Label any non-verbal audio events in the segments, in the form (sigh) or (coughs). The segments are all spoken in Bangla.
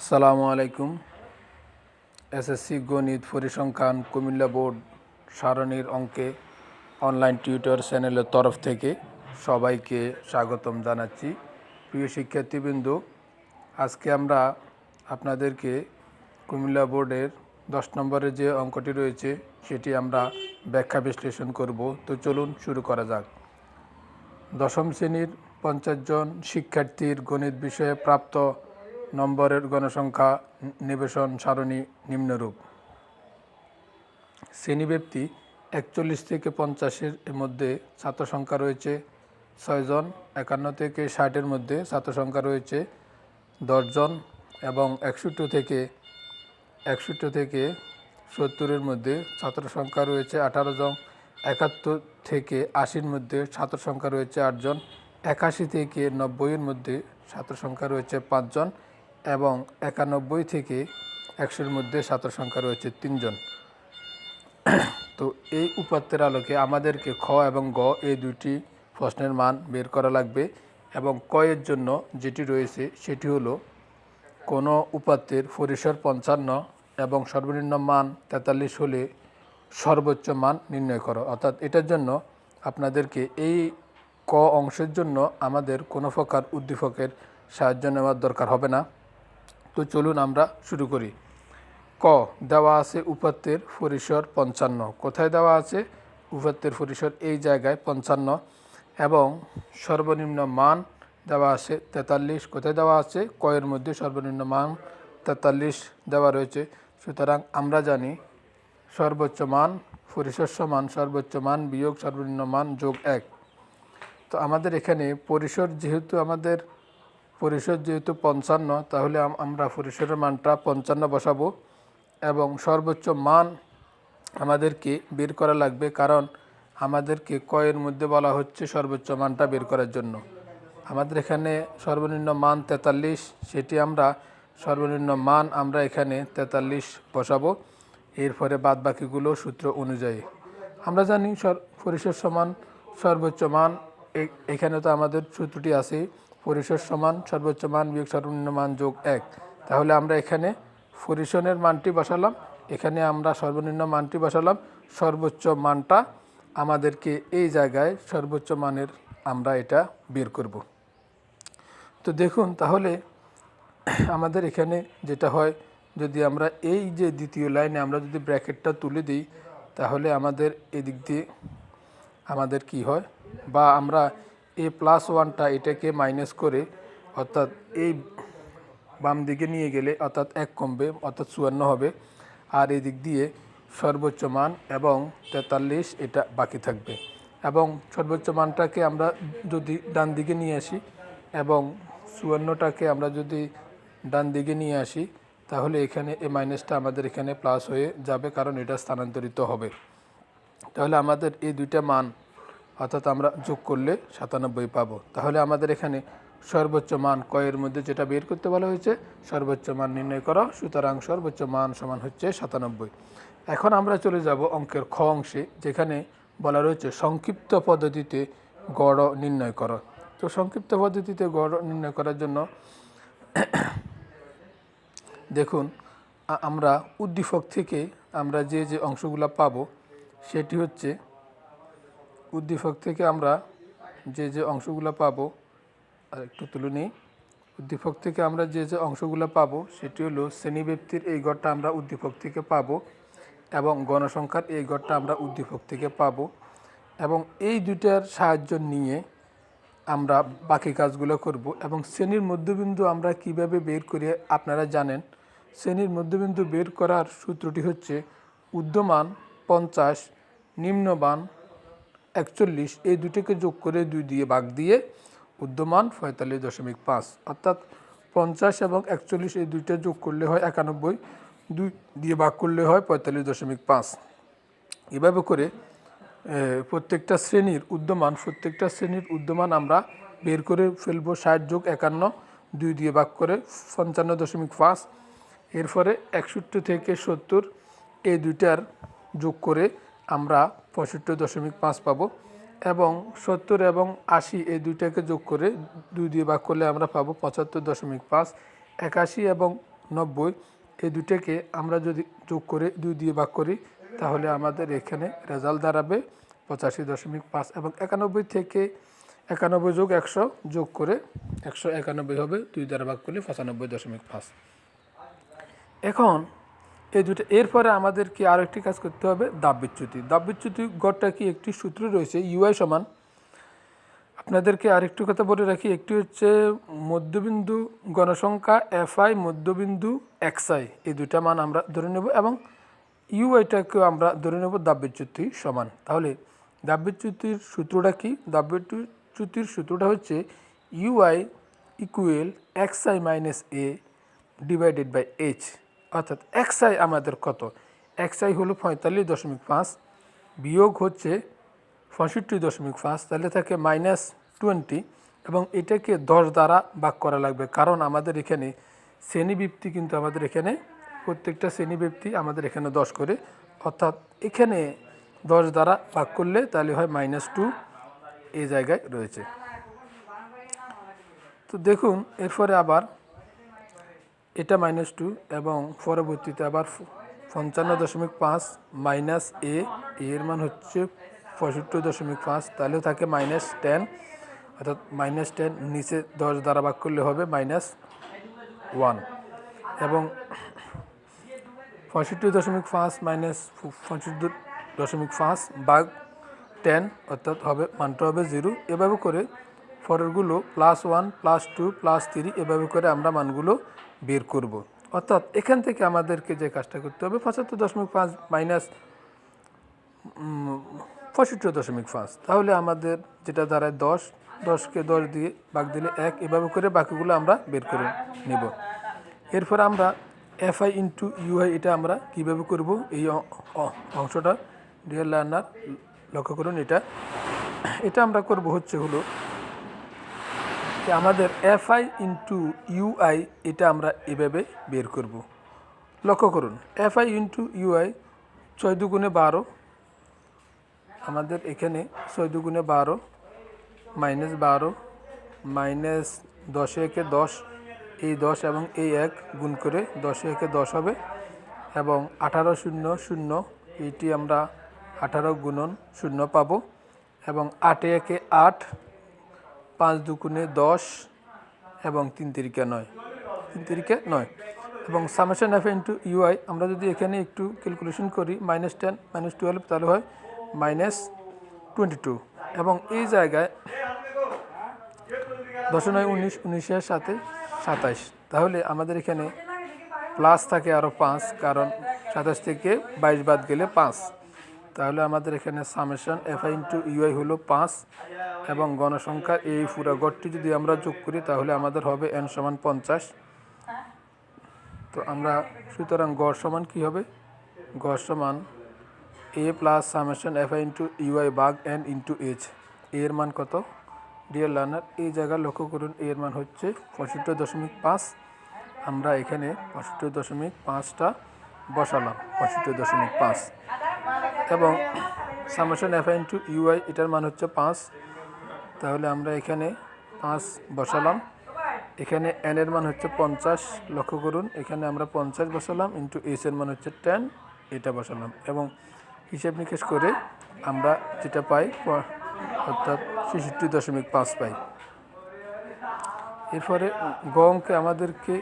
আসসালামু আলাইকুম। এসএসসি গণিত পরিসংখ্যান কুমিল্লা বোর্ড সারণীর অঙ্কে অনলাইন টিউটর চ্যানেলের তরফ থেকে সবাইকে স্বাগতম জানাচ্ছি। প্রিয় শিক্ষার্থীবৃন্দু, আজকে আমরা আপনাদেরকে কুমিল্লা বোর্ডের দশ নম্বরের যে অঙ্কটি রয়েছে সেটি আমরা ব্যাখ্যা বিশ্লেষণ করব। তো চলুন শুরু করা যাক। দশম শ্রেণির পঞ্চাশ জন শিক্ষার্থীর গণিত বিষয়ে প্রাপ্ত নম্বরের গণসংখ্যা নিবেশন সারণী নিম্নরূপ। শ্রেণীব্যাপ্তি একচল্লিশ থেকে পঞ্চাশের মধ্যে ছাত্র সংখ্যা রয়েছে ছয়জন একান্ন থেকে ষাটের মধ্যে ছাত্র সংখ্যা রয়েছে দশজন এবং একষট্টি থেকে একষট্টি থেকে সত্তরের মধ্যে ছাত্র সংখ্যা রয়েছে আঠারো জন, একাত্তর থেকে আশির মধ্যে ছাত্র সংখ্যা রয়েছে আটজন একাশি থেকে নব্বইয়ের মধ্যে ছাত্র সংখ্যা রয়েছে পাঁচজন এবং একানব্বই থেকে একশোর মধ্যে ছাত্র সংখ্যা রয়েছে তিনজন। তো এই উপাত্তের আলোকে আমাদেরকে খ এবং গ এই দুইটি প্রশ্নের মান বের করা লাগবে এবং ক এর জন্য যেটি রয়েছে সেটি হলো কোনো উপাত্তের পরিসর পঞ্চান্ন এবং সর্বনিম্ন মান তেতাল্লিশ হলে সর্বোচ্চ মান নির্ণয় করো। অর্থাৎ এটার জন্য আপনাদেরকে এই ক অংশের জন্য আমাদের কোনো প্রকার উদ্দীপকের সাহায্য নেওয়ার দরকার হবে না। তো চলুন আমরা শুরু করি। ক, দেওয়া আছে উপাত্তের পরিসর পঞ্চান্ন। কোথায় দেওয়া আছে? উপাত্তের পরিসর এই জায়গায় পঞ্চান্ন। এবং সর্বনিম্ন মান দেওয়া আছে তেতাল্লিশ। কোথায় দেওয়া আছে? কয়ের মধ্যে সর্বনিম্ন মান তেতাল্লিশ দেওয়া রয়েছে। সুতরাং আমরা জানি সর্বোচ্চ মান পরিসর সমান সর্বোচ্চ মান বিয়োগ সর্বনিম্ন মান যোগ এক। তো আমাদের এখানে পরিসর যেহেতু আমাদের পরিসর যেহেতু পঞ্চান্ন, তাহলে আমরা পরিসরের মানটা পঞ্চান্ন বসাবো এবং সর্বোচ্চ মান আমাদেরকে বের করা লাগবে, কারণ আমাদেরকে কয়ের মধ্যে বলা হচ্ছে সর্বোচ্চ মানটা বের করার জন্য। আমাদের এখানে সর্বনিম্ন মান তেতাল্লিশ, সেটি আমরা সর্বনিম্ন মান আমরা এখানে তেতাল্লিশ বসাবো। এরপরে বাদ বাকিগুলো সূত্র অনুযায়ী। আমরা জানি সর পরিসর সমান সর্বোচ্চ মান এখানে তো আমাদের সূত্রটি আছে পরিসর সমান সর্বোচ্চ মান বিয়োগ সর্বনিম্ন মান যোগ এক। তাহলে আমরা এখানে পরিসরের মানটি বসালাম। এখানে আমরা সর্বনিম্ন মানটি বসালাম। সর্বোচ্চ মানটা আমাদেরকে এই জায়গায় সর্বোচ্চ মানের আমরা এটা বের করব। তো দেখুন, তাহলে আমাদের এখানে যেটা হয়, যদি আমরা এই যে দ্বিতীয় লাইনে আমরা যদি ব্র্যাকেটটা তুলে দিই, তাহলে আমাদের এদিক দিয়ে আমাদের কি হয়? বা আমরা এ প্লাস ওয়ানটা এটাকে মাইনাস করে অর্থাৎ এই বাম দিকে নিয়ে গেলে অর্থাৎ এক কমবে, অর্থাৎ চুয়ান্ন হবে। আর এই দিক দিয়ে সর্বোচ্চ মান এবং তেতাল্লিশ এটা বাকি থাকবে। এবং সর্বোচ্চ মানটাকে আমরা যদি ডান দিকে নিয়ে আসি এবং চুয়ান্নটাকে আমরা যদি ডান দিকে নিয়ে আসি, তাহলে এখানে এই মাইনাসটা আমাদের এখানে প্লাস হয়ে যাবে কারণ এটা স্থানান্তরিত হবে। তাহলে আমাদের এই দুইটা মান অর্থাৎ আমরা যোগ করলে সাতানব্বই পাবো। তাহলে আমাদের এখানে সর্বোচ্চ মান কয়ের মধ্যে যেটা বের করতে বলা হয়েছে, সর্বোচ্চ মান নির্ণয় করো, সুতরাং সর্বোচ্চ মান সমান হচ্ছে সাতানব্বই। এখন আমরা চলে যাব অঙ্কের খ অংশে, যেখানে বলা রয়েছে সংক্ষিপ্ত পদ্ধতিতে গড় নির্ণয় করো। তো সংক্ষিপ্ত পদ্ধতিতে গড় নির্ণয় করার জন্য (coughs) দেখুন আমরা উদ্দীপক থেকে আমরা যে যে অংশগুলো পাবো, সেটি হচ্ছে উদ্দীপক থেকে আমরা যে যে অংশগুলো পাবো, আর একটু তুলে নিই। উদ্দীপক থেকে আমরা যে যে অংশগুলো পাবো, সেটি হলো শ্রেণীব্যক্তির এই গড়টা আমরা উদ্দীপক থেকে পাবো এবং গণসংখ্যার এই গড়টা আমরা উদ্দীপক থেকে পাবো এবং এই দুটার সাহায্য নিয়ে আমরা বাকি কাজগুলো করব এবং শ্রেণির মধ্যবিন্দু আমরা কীভাবে বের করি আপনারা জানেন। শ্রেণির মধ্যবিন্দু বের করার সূত্রটি হচ্ছে উদ্যমান পঞ্চাশ, নিম্নমান একচল্লিশ, এই দুটিকে যোগ করে দুই দিয়ে ভাগ দিয়ে উদ্যমান পঁয়তাল্লিশ দশমিক পাঁচ, অর্থাৎ পঞ্চাশ এবং একচল্লিশ এই দুইটা যোগ করলে হয় একানব্বই, দুই দিয়ে ভাগ করলে হয় পঁয়তাল্লিশ দশমিক পাঁচ। এভাবে করে প্রত্যেকটা শ্রেণির উদ্যমান, প্রত্যেকটা শ্রেণির উদ্যমান আমরা বের করে ফেলব ষাট যোগ একান্ন, দুই দিয়ে ভাগ করে পঞ্চান্ন দশমিক পাঁচ। এরপরে একষট্টি থেকে সত্তর, এই দুইটার যোগ করে আমরা পঁয়ষট্টি দশমিক পাঁচ পাবো এবং সত্তর এবং আশি এই দুইটাকে যোগ করে দুই দিয়ে ভাগ করলে আমরা পাবো পঁচাত্তর দশমিক পাঁচ, একাশি এবং নব্বই। এই দুটাকে আমরা যদি যোগ করে দুই দিয়ে ভাগ করি, তাহলে আমাদের এখানে রেজাল্ট দাঁড়াবে পঁচাশি দশমিক পাঁচ এবং একানব্বই থেকে একানব্বই যোগ একশো যোগ করে একশো একানব্বই হবে, দুই দ্বারা ভাগ করলে পঁচানব্বই দশমিক পাঁচ। এখন এই দুটো, এরপরে আমাদেরকে আরও একটি কাজ করতে হবে, দাব বিচ্যুতি। দাব বিচ্যুতি গড়টা কি? একটি সূত্র রয়েছে ইউআই সমান। আপনাদেরকে আরেকটু কথা বলে রাখি, একটি হচ্ছে মধ্যবিন্দু গণসংখ্যা এফআই মধ্যবিন্দু এক্সআই এই দুইটা মান আমরা ধরে নেব এবং ইউআইটাকেও আমরা ধরে নেব দাববিচ্যুতি সমান। তাহলে দাববিচ্যুতির সূত্রটা কি? দাববিচ্যুতির সূত্রটা হচ্ছে UI equal XI minus A divided by H অর্থাৎ এক্সআই আমাদের কত? এক্সআই হলো পঁয়তাল্লিশ দশমিক পাঁচ, বিয়োগ হচ্ছে পঁয়ষট্টি দশমিক পাঁচ, তাহলে থাকে মাইনাস টোয়েন্টি এবং এটাকে দশ দ্বারা ভাগ করা লাগবে। কারণ আমাদের এখানে শ্রেণীবৃত্তি কিন্তু আমাদের এখানে, প্রত্যেকটা শ্রেণীবৃত্তি আমাদের এখানে দশ করে। অর্থাৎ এখানে দশ দ্বারা ভাগ করলে তাহলে হয় মাইনাস টু এই জায়গায় রয়েছে। তো দেখুন, এরপরে আবার এটা মাইনাস টু এবং পরবর্তীতে আবার পঞ্চান্ন দশমিক পাঁচ মাইনাস এ এর মান হচ্ছে পঁয়ষট্টি দশমিক পাঁচ, তাহলেও থাকে মাইনাস টেন অর্থাৎ মাইনাস টেন নিচে দশ দ্বারা ভাগ করলে হবে মাইনাস ওয়ান এবং পঁয়ষট্টি দশমিক পাঁচ মাইনাস পঁয়ষট্টি দশমিক পাঁচ বাঘ টেন অর্থাৎ হবে, মানটা হবে জিরো এভাবে করে পরেরগুলো plus one plus two plus three এভাবে করে আমরা মানগুলো বের করব। অর্থাৎ এখান থেকে আমাদেরকে যে কাজটা করতে হবে, পঁচাত্তর দশমিক পাঁচ মাইনাস পঁয়ষট্টি দশমিক পাঁচ। তাহলে আমাদের যেটা দাঁড়ায় দশ, দশকে দশ দিয়ে ভাগ দিলে এক, এভাবে করে বাকিগুলো আমরা বের করে নেব। এরপর আমরা এফআই ইন্টু ইউআই এটা আমরা কীভাবে করব? এই অংশটা ডিয়ার লার্নার লক্ষ্য করুন এটা। এটা আমরা করব হচ্ছে হলো যে আমাদের এফআই ইন্টু ইউআই এটা আমরা এভাবে বের করব। লক্ষ্য করুন এফ এফআই ইন্টু ইউআই ছয় দুগুণে বারো, আমাদের এখানে ছয় দুগুণে বারো, মাইনাস বারো, মাইনাস দশে একে দশ, এই দশ এবং এই এক গুণ করে দশে একে দশ হবে এবং আঠারো শূন্য শূন্য এইটি আমরা আঠারো গুণন শূন্য পাবো এবং আটে একে আট পাঁচ দুগুণে দশ এবং তিন তিরিকে নয়। তিন তিরিকে নয়। এবং সামেশন এফ ইন্টু ইউআই আমরা যদি এখানে একটু ক্যালকুলেশন করি মাইনাস টেন মাইনাস টুয়েলভ তাহলে হয় মাইনাস টোয়েন্টি টু এবং এই জায়গায় দশ নয় উনিশ, উনিশের সাথে সাতাইশ। তাহলে আমাদের এখানে প্লাস থাকে আরও পাঁচ, কারণ সাতাশ থেকে বাইশ বাদ গেলে পাঁচ। তাহলে আমাদের এখানে summation F I into UI হলো পাঁচ এবং গণসংখ্যা এই পুরো গড়টি যদি আমরা যোগ করি তাহলে আমাদের হবে এন সমান পঞ্চাশ। তো আমরা সুতরাং গড় সমান কী হবে? গড় সমান A plus summation F I into UI bug N into H এর মান কত? ডিয়ার লার্নার এই জায়গায় লক্ষ্য করুন, এর মান হচ্ছে পঁয়ষট্টি দশমিক পাঁচ। আমরা এখানে পঁয়ষট্টি দশমিক পাঁচটা বসালাম, পঁয়ষট্টি দশমিক পাঁচ। এবং সামেশন এফ ইন্টু ইউআই এটার মান হচ্ছে পাঁচ। তাহলে আমরা এখানে পাঁচ বসালাম। এখানে এন এর মান হচ্ছে পঞ্চাশ, লক্ষ্য করুন, এখানে আমরা পঞ্চাশ বসালাম, ইন্টু এস এর মান হচ্ছে টেন, এটা বসালাম। এবং হিসেব নিকেশ করে আমরা যেটা পাই, অর্থাৎ ছেষট্টি দশমিক পাঁচ পাই। এরপরে গ অঙ্কে আমাদেরকে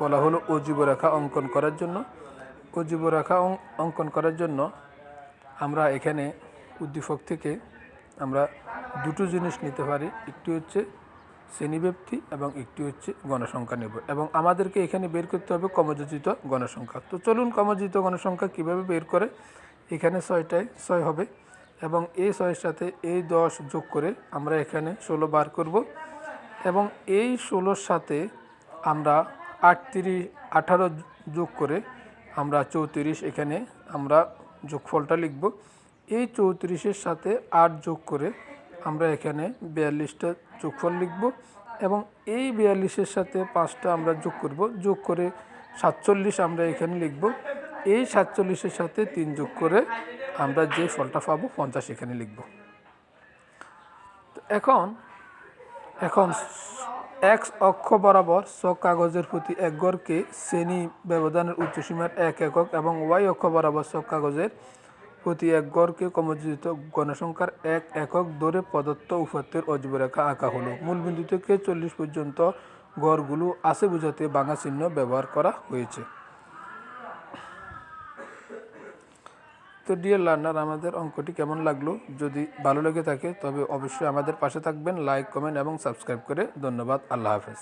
বলা হলো অজীব রেখা অঙ্কন করার জন্য। অজীব রেখা অঙ্কন করার জন্য আমরা এখানে উদ্দীপক থেকে আমরা দুটো জিনিস নিতে পারি। একটি হচ্ছে শ্রেণীব্যক্তি এবং একটি হচ্ছে গণসংখ্যা নেব এবং আমাদেরকে এখানে বের করতে হবে কমযোজিত গণসংখ্যা। তো চলুন কমযোজিত গণসংখ্যা কীভাবে বের করে? এখানে ছয়টায় ছয় হবে এবং এই ছয়ের সাথে এই দশ যোগ করে আমরা এখানে ষোলো বার করব। এবং এই ষোলোর সাথে আমরা আটত্রিশ, আঠারো যোগ করে আমরা চৌত্রিশ এখানে আমরা যোগফলটা লিখব। এই চৌত্রিশের সাথে আট যোগ করে আমরা এখানে বিয়াল্লিশটা যোগফল লিখব এবং এই বিয়াল্লিশের সাথে পাঁচটা আমরা যোগ করব। যোগ করে সাতচল্লিশ আমরা এখানে লিখব। এই সাতচল্লিশের সাথে তিন যোগ করে আমরা যে ফলটা পাবো পঞ্চাশ এখানে লিখব। এখন এখন এক্স অক্ষ বরাবর স কাগজের প্রতি এক গড়কে শ্রেণি ব্যবধানের উচ্চসীমার এক একক এবং ওয়াই অক্ষ বরাবর স কাগজের প্রতি এক গড়কে কমযোজিত গণসংখ্যার এক একক দরে প্রদত্ত উপাত্তের অজবরেখা আঁকা হলো। মূলবিন্দু থেকে চল্লিশ পর্যন্ত গড়গুলো আছে বোঝাতে বাঙা চিহ্ন ব্যবহার করা হয়েছে। তো ডিয়ার লার্নার আমাদের অঙ্কটি কেমন লাগল? যদি ভালো লেগে থাকে, তবে অবশ্যই আমাদের পাশে থাকবেন। লাইক কমেন্ট এবং সাবস্ক্রাইব করে। ধন্যবাদ। আল্লাহ হাফেজ।